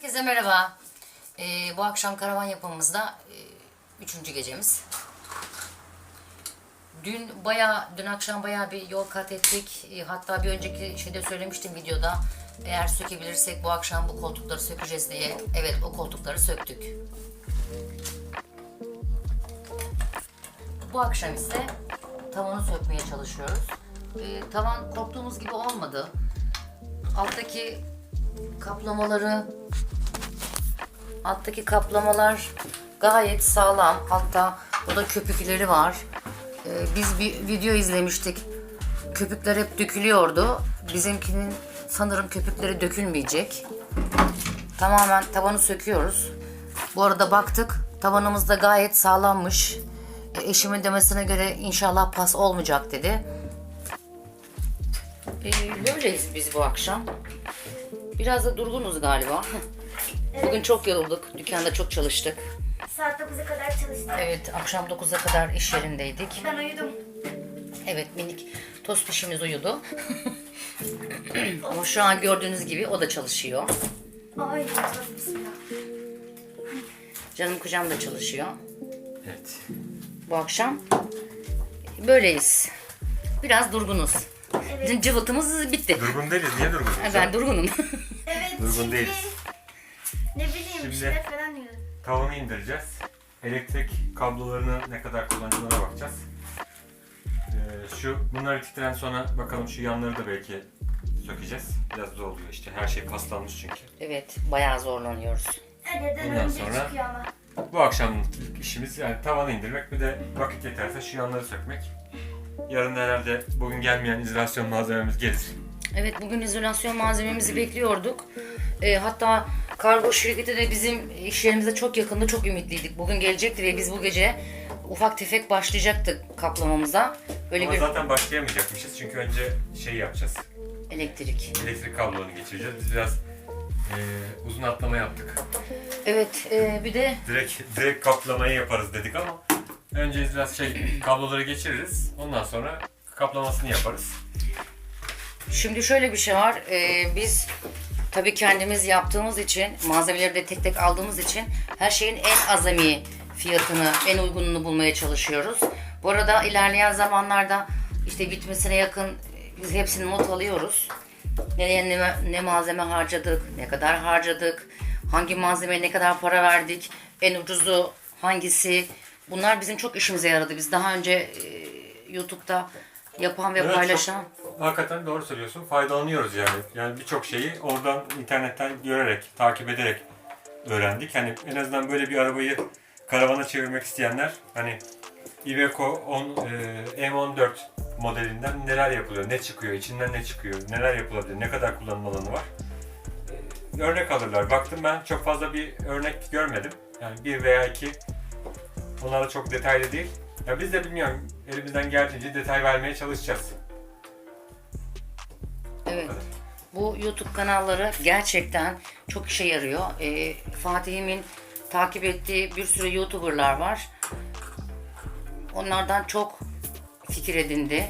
Herkese merhaba. Ee, bu akşam karavan yapımımızda e, üçüncü gecemiz. Dün baya, dün akşam baya bir yol kat ettik. E, hatta bir önceki şeyde söylemiştim videoda. Eğer sökebilirsek bu akşam bu koltukları sökeceğiz diye. Evet o koltukları söktük. Bu akşam ise tavanı sökmeye çalışıyoruz. E, tavan korktuğumuz gibi olmadı. Alttaki kaplamaları Alttaki kaplamalar gayet sağlam. Hatta burada köpükleri var. Ee, biz bir video izlemiştik. Köpükler hep dökülüyordu. Bizimkinin sanırım köpükleri dökülmeyecek. Tamamen tavanı söküyoruz. Bu arada baktık. Tavanımız da gayet sağlammış. E, eşimin demesine göre inşallah pas olmayacak dedi. Ee, böyleyiz biz bu akşam. Biraz da durgunuz galiba. Bugün çok yorulduk. Dükkanda çok çalıştık. Saat 9'a kadar çalıştım. Evet, akşam 9'a kadar iş yerindeydik. Ben uyudum. Evet, minik toz pişimiz uyudu. Ama şu an gördüğünüz gibi o da çalışıyor. Ay. Canım kucağım da çalışıyor. Evet. Bu akşam böyleyiz. Biraz durgunuz. Bizim cıvıtımız bitti. Durgun değiliz. Niye durgunuz? Ben durgunum. Evet Durgun değiliz. Şimdi- falan. Tavanı indireceğiz. Elektrik kablolarını ne kadar kullandığına bakacağız. Ee, şu bunlar bittikten sonra bakalım şu yanları da belki sökeceğiz. Biraz zor oluyor işte. Her şey paslanmış çünkü. evet, bayağı zorlanıyoruz. Ondan önce sonra- çıkıyor ama. Bu akşamlık ilk işimiz yani tavanı indirmek bir de vakit yeterse şu yanları sökmek. Yarın herhalde bugün gelmeyen izolasyon malzememiz gelir. Evet bugün izolasyon malzememizi bekliyorduk. Ee, hatta kargo şirketi de bizim iş yerimize çok yakında çok ümitliydik. Bugün gelecekti ve biz bu gece ufak tefek başlayacaktık kaplamamıza. Böyle Ama bir zaten başlayamayacakmışız çünkü önce şey yapacağız. elektrik. Elektrik kablolarını geçireceğiz. Biz biraz eee, uzun atlama yaptık. Evet e, bir de Direkt direkt kaplamayı yaparız dedik ama önce biraz şey kabloları geçiririz. Ondan sonra kaplamasını yaparız. şimdi şöyle bir şey var. Ee, biz tabii kendimiz yaptığımız için malzemeleri de tek tek aldığımız için her şeyin en azami fiyatını, en uygununu bulmaya çalışıyoruz. Bu arada ilerleyen zamanlarda işte bitmesine yakın biz hepsini not alıyoruz. Nereye ne, ne malzeme harcadık, ne kadar harcadık, hangi malzemeye ne kadar para verdik, en ucuzu hangisi. Bunlar bizim çok işimize yaradı. Biz daha önce e, YouTube'da yapan ve Evet, paylaşan çok- hakikaten doğru söylüyorsun. Faydalanıyoruz yani. Yani birçok şeyi oradan internetten görerek, takip ederek öğrendik. Hani en azından böyle bir arabayı karavana çevirmek isteyenler hani Iveco 10, e, M14 modelinden neler yapılıyor, ne çıkıyor, içinden ne çıkıyor, neler yapılabilir, ne kadar kullanım alanı var. E, örnek alırlar. Baktım ben çok fazla bir örnek görmedim. Yani bir veya iki. Onlar da çok detaylı değil. Ya biz de bilmiyorum elimizden geldiğince detay vermeye çalışacağız. Evet. Bu YouTube kanalları gerçekten çok işe yarıyor. Ee, Fatih'imin takip ettiği bir sürü YouTuber'lar var. Onlardan çok fikir edindi.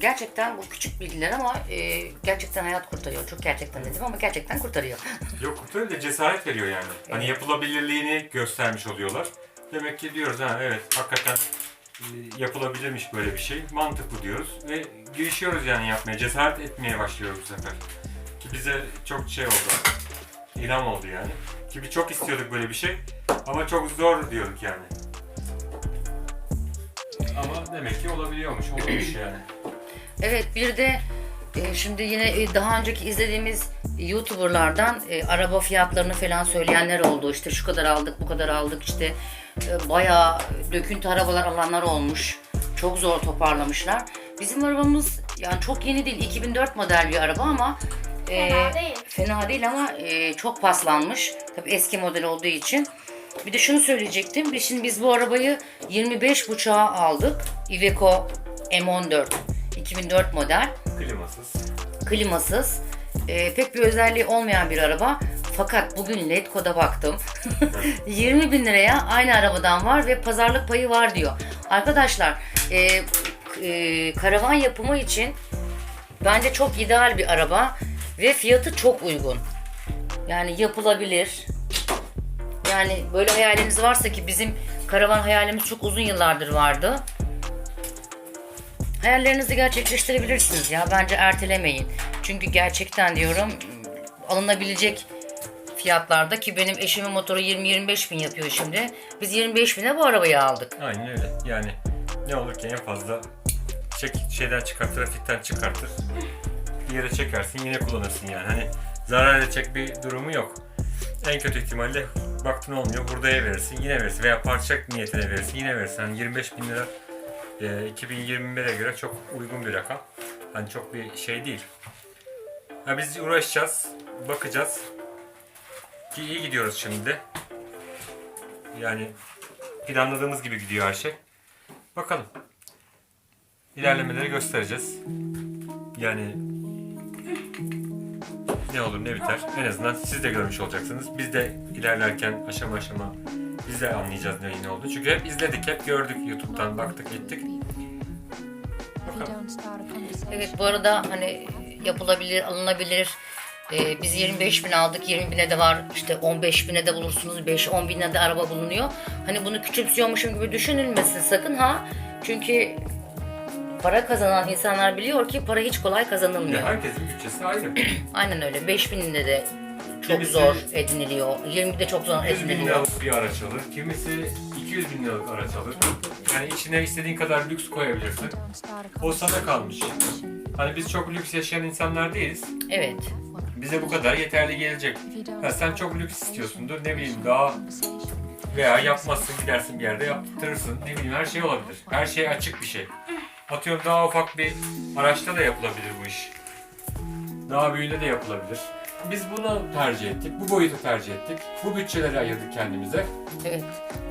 Gerçekten bu küçük bilgiler ama e, gerçekten hayat kurtarıyor. Çok gerçekten dedim ama gerçekten kurtarıyor. Yok kurtarıyor da cesaret veriyor yani. Hani yapılabilirliğini göstermiş oluyorlar. Demek ki diyoruz ha evet hakikaten yapılabilirmiş böyle bir şey. Mantıklı diyoruz ve girişiyoruz yani yapmaya. Cesaret etmeye başlıyoruz bu sefer. Ki bize çok şey oldu. İlham oldu yani. Ki biz çok istiyorduk böyle bir şey. Ama çok zor diyorduk yani. Ama demek ki olabiliyormuş, olmuş yani. Evet bir de e, şimdi yine e, daha önceki izlediğimiz YouTuber'lardan e, araba fiyatlarını falan söyleyenler oldu. İşte şu kadar aldık, bu kadar aldık işte e, bayağı döküntü arabalar alanlar olmuş. Çok zor toparlamışlar. Bizim arabamız yani çok yeni değil. 2004 model bir araba ama e, Fena değil. Fena değil ama e, çok paslanmış. Tabii eski model olduğu için. Bir de şunu söyleyecektim. Biz şimdi biz bu arabayı 25 buçuğa aldık. Iveco M14 2004 model. Klimasız. Klimasız. E, pek bir özelliği olmayan bir araba. Fakat bugün Letgo'da baktım. 20 bin liraya aynı arabadan var ve pazarlık payı var diyor. Arkadaşlar e, e, karavan yapımı için bence çok ideal bir araba ve fiyatı çok uygun. Yani yapılabilir. Yani böyle hayaliniz varsa ki bizim karavan hayalimiz çok uzun yıllardır vardı. Hayallerinizi gerçekleştirebilirsiniz ya. Bence ertelemeyin. Çünkü gerçekten diyorum alınabilecek fiyatlarda ki benim eşimin motoru 20-25 bin yapıyor şimdi. Biz 25 bine bu arabayı aldık. Aynen öyle. Yani ne olur ki en fazla çek, şeyden çıkar, trafikten çıkartır. Bir yere çekersin yine kullanırsın yani. Hani zarar edecek bir durumu yok. En kötü ihtimalle baktın olmuyor hurdaya verirsin yine verirsin veya parça niyetine verirsin yine verirsin. Hani 25 bin lira e, 2021'e göre çok uygun bir rakam. Hani çok bir şey değil. Ha biz uğraşacağız, bakacağız. Ki iyi gidiyoruz şimdi. Yani planladığımız gibi gidiyor her şey. Bakalım. İlerlemeleri göstereceğiz. Yani ne olur ne biter. En azından siz de görmüş olacaksınız. Biz de ilerlerken aşama aşama biz de anlayacağız ne, ne oldu. Çünkü hep izledik, hep gördük YouTube'dan baktık gittik. Bakalım. Evet bu arada hani yapılabilir, alınabilir. Ee, biz 25 bin aldık, 20 bine de var, işte 15 bine de bulursunuz, 5-10 bine de araba bulunuyor. Hani bunu küçümsüyormuşum gibi düşünülmesin sakın ha. Çünkü para kazanan insanlar biliyor ki para hiç kolay kazanılmıyor. Ya herkesin bütçesi ayrı. Aynen öyle. 5 bininde de çok Kimisi- zor ediniliyor. 20'de çok zor 100 bin ediniliyor. liralık bir araç alır. Kimisi 200 bin liralık araç alır. Yani içine istediğin kadar lüks koyabilirsin. O sana kalmış. Hani biz çok lüks yaşayan insanlar değiliz. Evet. Bize bu kadar yeterli gelecek. Ha, sen çok lüks istiyorsundur. Ne bileyim daha veya yapmazsın gidersin bir yerde yaptırırsın. Ne bileyim her şey olabilir. Her şey açık bir şey. Atıyorum daha ufak bir araçta da yapılabilir bu iş. Daha büyüğünde de yapılabilir. Biz bunu tercih ettik. Bu boyutu tercih ettik. Bu bütçeleri ayırdık kendimize. Evet.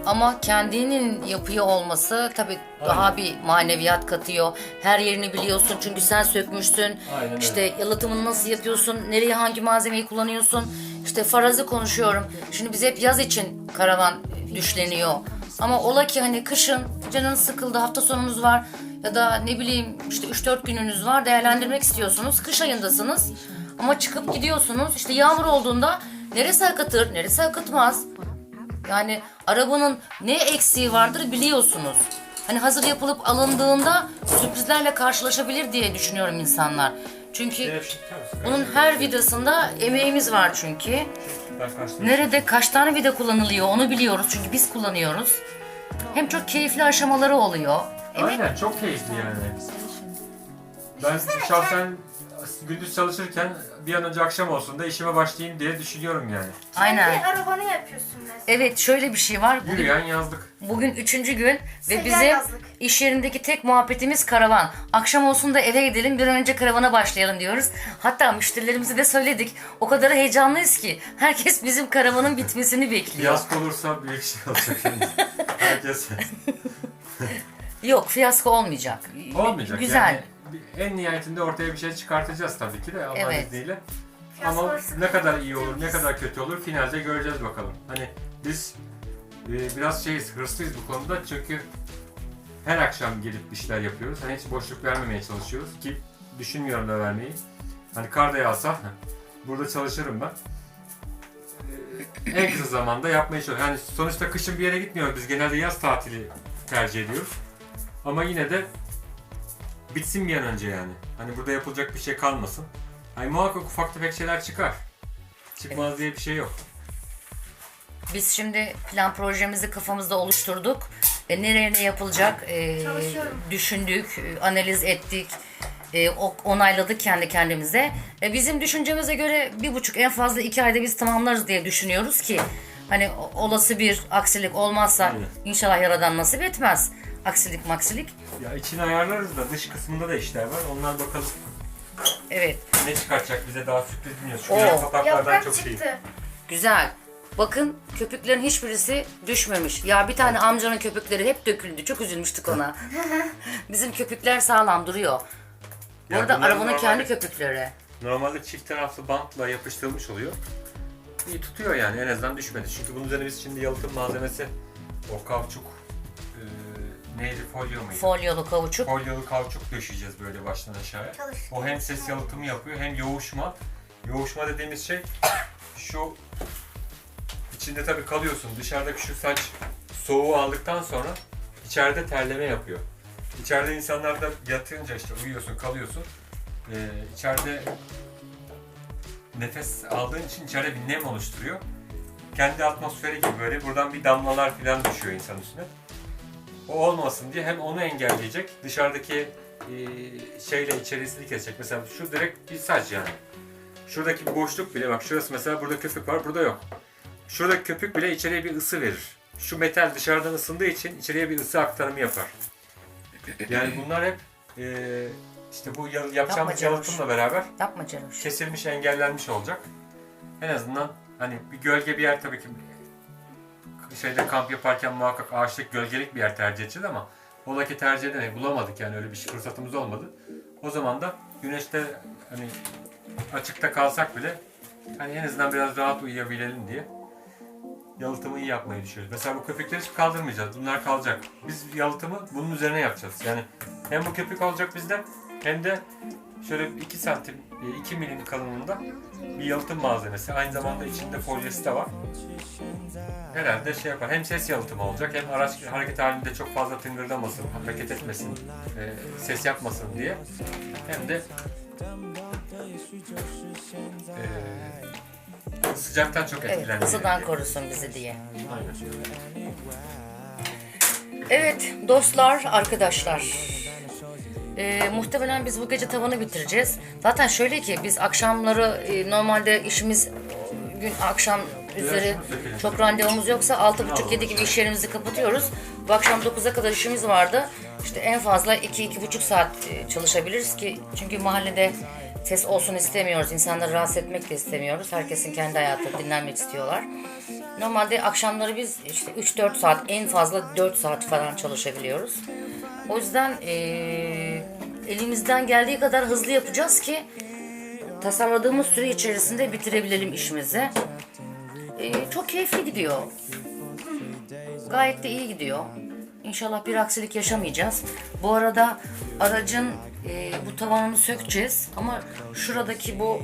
Ama kendinin yapıyor olması tabii daha bir maneviyat katıyor. Her yerini biliyorsun çünkü sen sökmüşsün. Aynen öyle. İşte yalıtımını nasıl yapıyorsun, nereye hangi malzemeyi kullanıyorsun. İşte farazi konuşuyorum. Şimdi biz hep yaz için karavan düşleniyor. Ama ola ki hani kışın canın sıkıldı, hafta sonunuz var ya da ne bileyim işte 3-4 gününüz var değerlendirmek istiyorsunuz. Kış ayındasınız ama çıkıp gidiyorsunuz. İşte yağmur olduğunda neresi akıtır, neresi akıtmaz. Yani arabanın ne eksiği vardır biliyorsunuz. Hani hazır yapılıp alındığında sürprizlerle karşılaşabilir diye düşünüyorum insanlar. Çünkü bunun her vidasında emeğimiz var çünkü. Nerede kaç tane vida kullanılıyor onu biliyoruz çünkü biz kullanıyoruz. Hem çok keyifli aşamaları oluyor. Emek Aynen çok keyifli yani. Ben şahsen gündüz çalışırken bir an önce akşam olsun da işime başlayayım diye düşünüyorum yani. aynen. Bir arabanı yapıyorsun mesela. Evet şöyle bir şey var. Bugün, Yürüyen yazlık. bugün üçüncü gün ve Seyyar bizim yazlık. iş yerindeki tek muhabbetimiz karavan. Akşam olsun da eve gidelim bir an önce karavana başlayalım diyoruz. Hatta müşterilerimize de söyledik. O kadar heyecanlıyız ki herkes bizim karavanın bitmesini bekliyor. Fiyasko olursa büyük şey olacak yani. Herkes Yok fiyasko olmayacak. olmayacak Güzel. yani. En nihayetinde ortaya bir şey çıkartacağız tabii ki de Allah'ın Evet. izniyle. Ama ne kadar iyi olur, ne kadar kötü olur finalde göreceğiz bakalım. Hani biz e, biraz şeyiz, hırslıyız bu konuda çünkü her akşam gelip bir şeyler yapıyoruz. Hani hiç boşluk vermemeye çalışıyoruz ki düşünmüyorum da vermeyi. Hani kar da yağsa burada çalışırım ben. E, En kısa zamanda yapmaya çalışıyorum. Yani sonuçta kışın bir yere gitmiyoruz. Biz genelde yaz tatili tercih ediyoruz. Ama yine de bitsin bir an önce yani. Hani burada yapılacak bir şey kalmasın. Hani muhakkak ufak tefek şeyler çıkar. Çıkmaz diye bir şey yok. Biz şimdi plan projemizi kafamızda oluşturduk. E, nereye ne yapılacak e, düşündük, e, analiz ettik, e, o- onayladık kendi kendimize. E, bizim düşüncemize göre bir buçuk en fazla iki ayda biz tamamlarız diye düşünüyoruz ki hani olası bir aksilik olmazsa Aynen. inşallah yaradan nasip etmez. Aksilik maksilik. Ya içini ayarlarız da dış kısmında da işler var. Onlar bakalım Evet ne çıkartacak bize daha sürpriz bilmiyoruz. Oo. Çünkü yan kapaklardan Yaprak çok şey. çıktı. güzel. Bakın köpüklerin hiçbirisi düşmemiş. Ya bir tane amcanın köpükleri hep döküldü. Çok üzülmüştük ona. Bizim köpükler sağlam duruyor. Bu Ya arada bunlar arabanın normalde- kendi köpükleri. Normalde çift taraflı bantla yapıştırılmış oluyor. İyi tutuyor yani en azından düşmedi. Çünkü bunun üzerine biz şimdi yalıtım malzemesi o kauçuk e, neydi folyo muydu? Folyolu kavuçuk. Folyolu kauçuk döşeyeceğiz böyle baştan aşağıya. Çalış. O hem ses yalıtımı yapıyor hem yoğuşma. Yoğuşma dediğimiz şey şu içinde tabii kalıyorsun. Dışarıdaki şu saç soğuğu aldıktan sonra içeride terleme yapıyor. İçeride insanlar da yatınca işte uyuyorsun, kalıyorsun. Ee, içeride nefes aldığın için içeride bir nem oluşturuyor. Kendi atmosferi gibi böyle buradan bir damlalar falan düşüyor insan üstüne. O olmasın diye hem onu engelleyecek, dışarıdaki e, şeyle içerisini kesecek. Mesela şu direkt bir saç yani. Şuradaki boşluk bile bak şurası mesela burada köpük var, burada yok. Şuradaki köpük bile içeriye bir ısı verir. Şu metal dışarıdan ısındığı için içeriye bir ısı aktarımı yapar. Yani bunlar hep e, işte bu yapacağımız yalıtımla beraber Yapma Ceroş. kesilmiş, engellenmiş olacak. En azından hani bir gölge bir yer tabii ki şeyde kamp yaparken muhakkak ağaçlık gölgelik bir yer tercih edeceğiz ama oradaki tercih edemedik. Bulamadık yani öyle bir şey, fırsatımız olmadı. O zaman da güneşte hani açıkta kalsak bile hani en azından biraz rahat uyuyabilelim diye yalıtımı iyi yapmayı düşünüyoruz. Mesela bu köpükleri hiç kaldırmayacağız. Bunlar kalacak. Biz yalıtımı bunun üzerine yapacağız. Yani hem bu köpük olacak bizde hem de şöyle 2 santim, 2 milim kalınlığında bir yalıtım malzemesi. Aynı zamanda içinde folyesi de var. Herhalde şey yapar. Hem ses yalıtımı olacak hem araç hareket halinde çok fazla tıngırdamasın, hareket etmesin, e, ses yapmasın diye. Hem de e, sıcaktan çok Evet, etkilenmeyelim ısıdan diye. korusun bizi diye. Aynen. Evet dostlar, arkadaşlar. Ee, muhtemelen biz bu gece tavanı bitireceğiz. Zaten şöyle ki biz akşamları e, normalde işimiz e, gün akşam üzeri çok randevumuz yoksa 6.30-7 gibi iş yerimizi kapatıyoruz. Bu akşam 9'a kadar işimiz vardı. İşte en fazla 2-2,5 saat e, çalışabiliriz ki çünkü mahallede ses olsun istemiyoruz. İnsanları rahatsız etmek de istemiyoruz. Herkesin kendi hayatı dinlenmek istiyorlar. Normalde akşamları biz işte 3-4 saat en fazla 4 saat falan çalışabiliyoruz. O yüzden eee, elimizden geldiği kadar hızlı yapacağız ki tasarladığımız süre içerisinde bitirebilelim işimizi. Eee, çok keyifli gidiyor. Gayet de iyi gidiyor. İnşallah bir aksilik yaşamayacağız. Bu arada aracın eee, bu tavanını sökeceğiz ama şuradaki bu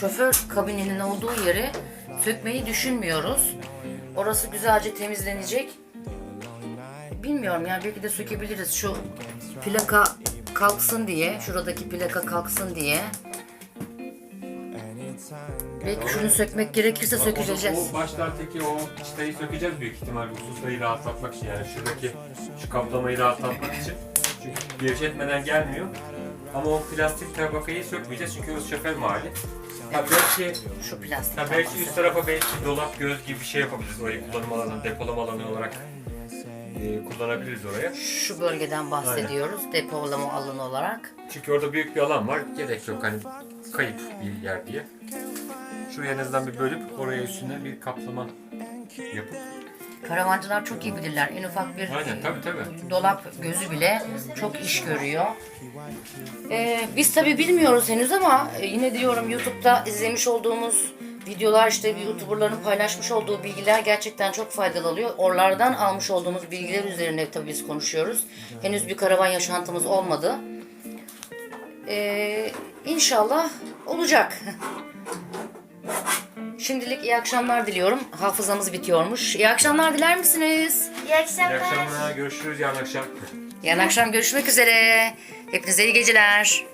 şoför kabininin olduğu yeri sökmeyi düşünmüyoruz. Orası güzelce temizlenecek. Bilmiyorum yani belki de sökebiliriz şu plaka kalksın diye, şuradaki plaka kalksın diye. Belki şunu sökmek gerekirse sökeceğiz. O başlardaki o çıtayı sökeceğiz büyük ihtimal hususayı rahatlatmak için yani şuradaki şu kaplamayı rahatlatmak için. Çünkü gevşetmeden gelmiyor. Ama o plastik tabakayı sökmeyeceğiz çünkü o şoför mahalli. Ha belki, Şu plastik ha belki tabakası. üst tarafa belki dolap göz gibi bir şey yapabiliriz. Orayı kullanım alanı, depolama alanı olarak e, kullanabiliriz oraya. Şu bölgeden bahsediyoruz depolama alanı olarak. Çünkü orada büyük bir alan var. Gerek yok hani kayıp bir yer diye. Şuraya en azından bir bölüp oraya üstüne bir kaplama yapıp. Karavancılar çok iyi bilirler. En ufak bir Aynen tabii tabii. dolap gözü bile çok iş görüyor. Ee, biz tabi bilmiyoruz henüz ama e, yine diyorum YouTube'da izlemiş olduğumuz videolar işte YouTuber'ların paylaşmış olduğu bilgiler gerçekten çok faydalı oluyor. Oralardan almış olduğumuz bilgiler üzerine tabii biz konuşuyoruz. Henüz bir karavan yaşantımız olmadı. Ee, inşallah olacak. Şimdilik iyi akşamlar diliyorum. Hafızamız bitiyormuş. İyi akşamlar diler misiniz? İyi İyi akşamlar. akşamlar. Görüşürüz yarın akşam. Yarın akşam görüşmek üzere. Hepinize iyi geceler.